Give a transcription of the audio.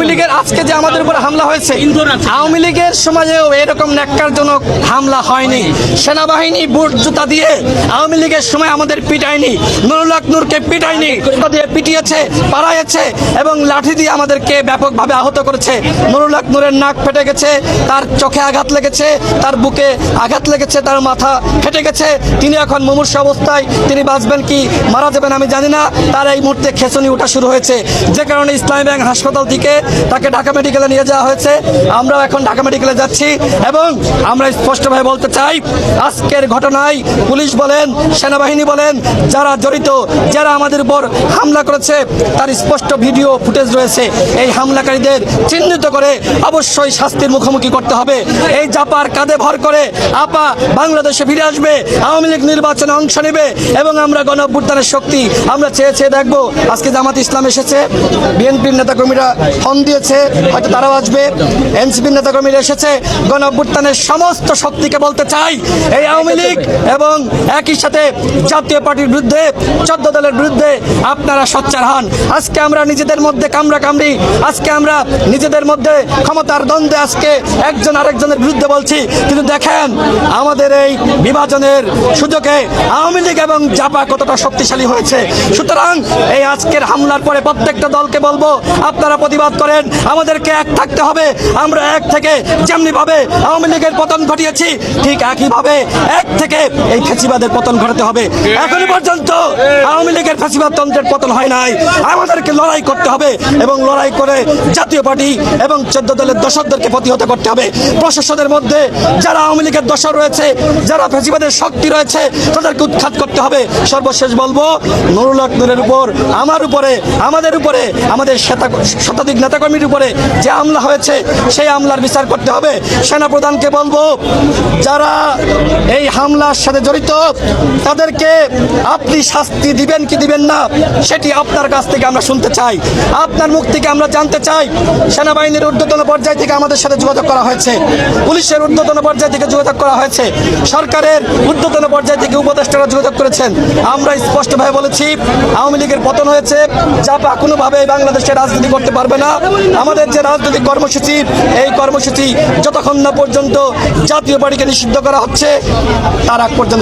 আওয়ামী লীগের আজকে যে আমাদের উপর হামলা হয়েছে, আওয়ামী লীগের সময়েও এরকম ন্যাক্কারজনক হামলা হয়নি। সেনাবাহিনী বুট জুতা দিয়ে আওয়ামী লীগের সময় আমাদের পিটায়নি নুরুল নূরকে পিটায়নি দিয়ে পিটিয়েছে পাড়াইছে এবং লাঠি দিয়ে আমাদেরকে ব্যাপকভাবে আহত করেছে। নুরুল নূরের নাক ফেটে গেছে, তার চোখে আঘাত লেগেছে, তার বুকে আঘাত লেগেছে, তার মাথা ফেটে গেছে। তিনি এখন মুমূর্ষ অবস্থায়, তিনি বাঁচবেন কি, মারা যাবেন আমি জানি না। তার এই মুহূর্তে খেসনি ওঠা শুরু হয়েছে। যে কারণে ইসলামী ব্যাংক হাসপাতাল থেকে তাকে ঢাকা মেডিকেলে নিয়ে যাওয়া হয়েছে। আমরাও এখন ঢাকা মেডিকেলে যাচ্ছি এবং আমরা স্পষ্টভাবে বলতে চাই, আজকের ঘটনায় পুলিশ বলেন, সেনাবাহিনী বলেন, যারা জড়িত, যারা আমাদের উপর হামলা করেছে, তার স্পষ্ট ভিডিও ফুটেজ রয়েছে। এই হামলাকারীদের চিহ্নিত করে অবশ্যই শাস্তির মুখোমুখি করতে হবে। এই জাপার কাঁধে ভর করে আপা বাংলাদেশে ফিরে আসবে, আওয়ামী লীগ নির্বাচনে অংশ নেবে এবং আমরা গণভ্যুত্থানের শক্তি আমরা চেয়ে চেয়ে দেখব। আজকে জামাত ইসলাম এসেছে, বিএনপির নেতাকর্মীরা দিয়েছে, হয়তো তারাও আসবে। এনসিপির নেতাকর্মীরা এসেছে গণ অভ্যুত্থানের সমস্ত শক্তিকে বলতে চাই। এই আওয়ামী লীগ এবং একই সাথে জাতীয় পার্টির বিরুদ্ধে, চোদ্দ দলের বিরুদ্ধে আপনারা সোচ্চার হন। আজকে আমরা নিজেদের মধ্যে কামড়া কামড়ি, আজকে আমরা নিজেদের মধ্যে ক্ষমতার দ্বন্দ্বে আজকে একজন আরেকজনের বিরুদ্ধে বলছি। কিন্তু দেখেন, আমাদের এই বিভাজনের সুযোগে আওয়ামী লীগ এবং জাপা কতটা শক্তিশালী হয়েছে। সুতরাং এই আজকের হামলার পরে প্রত্যেকটা দলকে বলব, আপনারা প্রতিবাদ করেন, আমাদেরকে এক থাকতে হবে। আমরা এক থেকে যেমনি ভাবে আওয়ামী লীগের পতন ঘটিয়েছি, ঠিক একইভাবে এক থেকে এই ফেসিবাদের পতন ঘটাতে হবে। এখনও পর্যন্ত আওয়ামী লীগের ফেসিবাদ তন্ত্রের পতন হয় নাই। আমাদেরকে লড়াই করতে হবে এবং লড়াই করে জাতীয় পার্টি এবং চোদ্দ দলের দর্শকদেরকে প্রতিহত করতে হবে। প্রশাসনের মধ্যে যারা আওয়ামী লীগের দশর রয়েছে, যারা ফেসিবাদের শক্তি রয়েছে, তাদেরকে উৎখাত করতে হবে। সর্বশেষ বলব, নুরুল হক নূরের উপর, আমার উপরে, আমাদের উপরে, আমাদের শতা- নেতাকর্মীর উপরে যে হামলা হয়েছে, সেই হামলার বিচার করতে হবে। সেনাপ্রধানকে বলব, যারা এই হামলার সাথে জড়িত, তাদেরকে আপনি শাস্তি দিবেন কি দিবেন না, সেটি আপনার কাছ থেকে আমরা শুনতে চাই। আপনার মুখ থেকে আমরা জানতে চাই, সেনাবাহিনীর ঊর্ধ্বতন পর্যায় থেকে আমাদের সাথে যোগাযোগ করা হয়েছে, পুলিশের ঊর্ধ্বতন পর্যায় থেকে যোগাযোগ করা হয়েছে, সরকারের ঊর্ধ্বতন পর্যায় থেকে উপদেষ্টারা যোগাযোগ করেছেন। আমরা স্পষ্টভাবে বলেছি, আওয়ামী লীগের পতন হয়েছে জাপা কোনোভাবে বাংলাদেশে রাজনীতি করতে পারবে না। আমাদের যে রাজনৈতিক কর্মসূচি, এই কর্মসূচি যতক্ষণ না পর্যন্ত জাতীয় পার্টিকে নিষিদ্ধ করা হচ্ছে, তার আগ পর্যন্ত